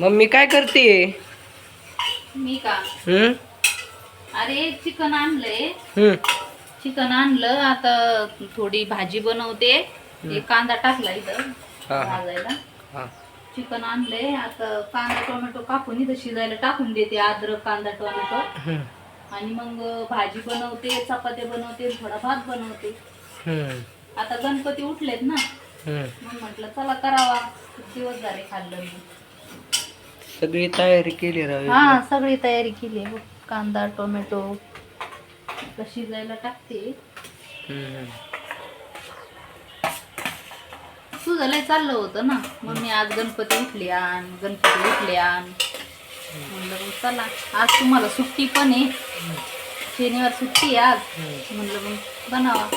Mummy काय करते? मी का? हम्म? अरे चिकन आणलंय. हम्म. चिकन आणलं आता थोडी भाजी बनवते. एक कांदा टाकला इथं हा. भाजायला. हा. चिकन आणलंय. आता कांदा टोमॅटो कापून इथं शिजायला टाकून देते अद्रक कांदा टोमॅटो. हम्म. आणि मग भाजी बनवते चपात्या बनवते थोडा भात बनवते. हम्म. आता गणपती उठलेत ना. हम्म. मग म्हटलं चला करावा. खूप दिवस झाले खाल्लं मी. सगळी तयारी केली राव हा सगळी तयारी केली आहे बघ. कांदा टोमॅटो. आता शिजायला टाकते. तुझं लय चाललं होतं ना. मग मी आज गणपती उठले आण गणपती उठले आण म्हणलं मग चला. आज तुम्हाला सुट्टी पण आहे. शनिवार सुट्टी आहे आज. म्हणलं मग बनावा.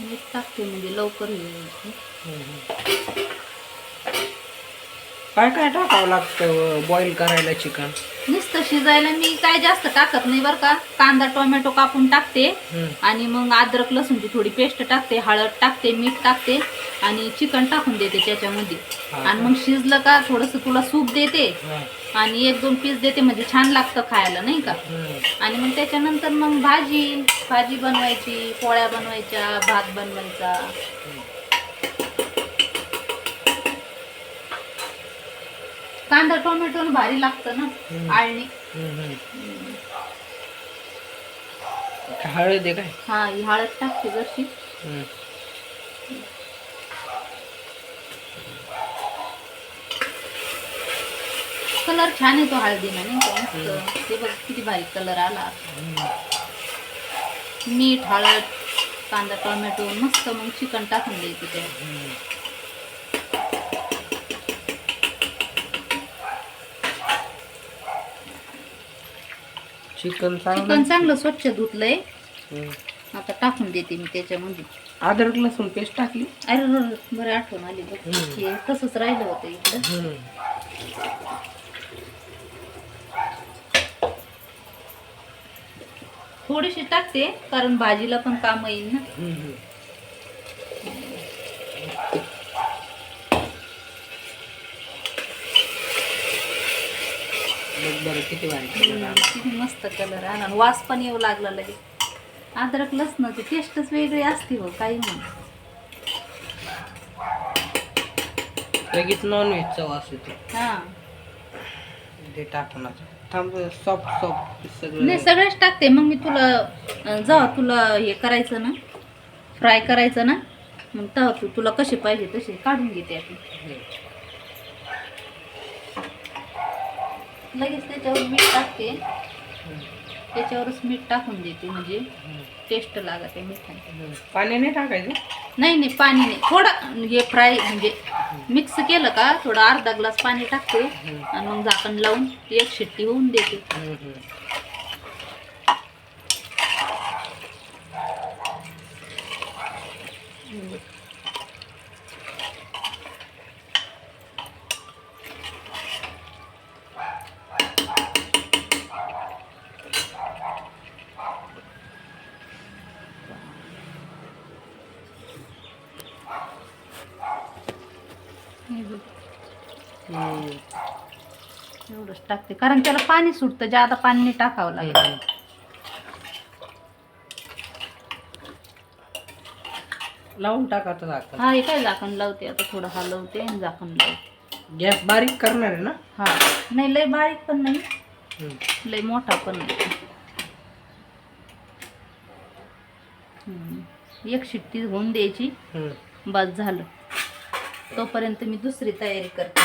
मीठ टाकते म्हणजे लवकर काय काय टाकावं लागतं बॉईल करायला चिकन? शिजायला मी काय जास्त टाकत नाही बरं का. कांदा टोमॅटो कापून टाकते. आणि मग अद्रक लसूणची थोडी पेस्ट टाकते हळद टाकते मीठ टाकते आणि चिकन टाकून देते त्याच्यामध्ये. आणि मग शिजलं का थोडंसं तुला सूप देते. आणि एक दोन पीस देते म्हणजे छान लागतं खायला नाही का. आणि मग त्याच्यानंतर मग भाजी भाजी बनवायची पोळ्या बनवायच्या भात बनवायचा. कांदा टोमॅटो भारी लागतं. ना आळणी. हळद आहे काय? हा ही हळद टाकते जशी. कलर छान येतो हळदीला नाही ते बघ किती भारी कलर आला. मीठ हळद कांदा टोमॅटो मस्त मग चिकन टाकून द्यायचं त्यात. चिकन चांगलं? चिकन चांगलं स्वच्छ धुतलंय. आता टाकून देते मी त्याच्यामध्ये. अद्रक लसूण पेस्ट टाकली? अरे रे रे, बरं आठवण आली बघ. हे तसंच राहिलं होतं इकडं. थोडीशी टाकते कारण भाजीला पण काम येईल ना. बरं किती ना. किती मस्त कलर आला. आणि वास पण येऊ लागला लगेच. अद्रक लसणाची टेस्टच वेगळी असते हो काही म्हण लगेच नॉनव्हेजचा वास येतो. हा. ते टाकून आता. थांब सॉफ्ट सॉफ्ट सगळं. नाही सगळेच टाकते. मग मी तुला अं, जेव्हा तुला हे करायचं ना फ्राय करायचं ना मग तेव्हा तू तुला कसे पाहिजे तसे काढून घेते आपण. लगेच त्याच्यावर मीठ टाकते त्याच्यावरच मीठ टाकून देते म्हणजे. टेस्ट लागते मिठाने. पाणी नाही टाकायचं नाही नाही पाणी नाही थोडं हे फ्राय म्हणजे मिक्स केलं का थोडं अर्धा ग्लास पाणी टाकते. आणि मग झाकण लावून एक शिट्टी होऊन देते हे बघ. एवढंच टाकते. कारण त्याला पाणी सुटतं. जादा पाणी नाही टाकावं लागेल. लावून टाकायचं झाकण. हा हे काय झाकण लावते? आता थोडं हलवते आणि झाकण लावते. गॅस बारीक करणार आहे ना? हा. नाही लय बारीक पण नाही. हम्म. लय मोठा पण नाही. हम्म. एक शिट्टी होऊन द्यायची. हम्म. बस झालं. तोपर्यंत मी दुसरी तयारी करते.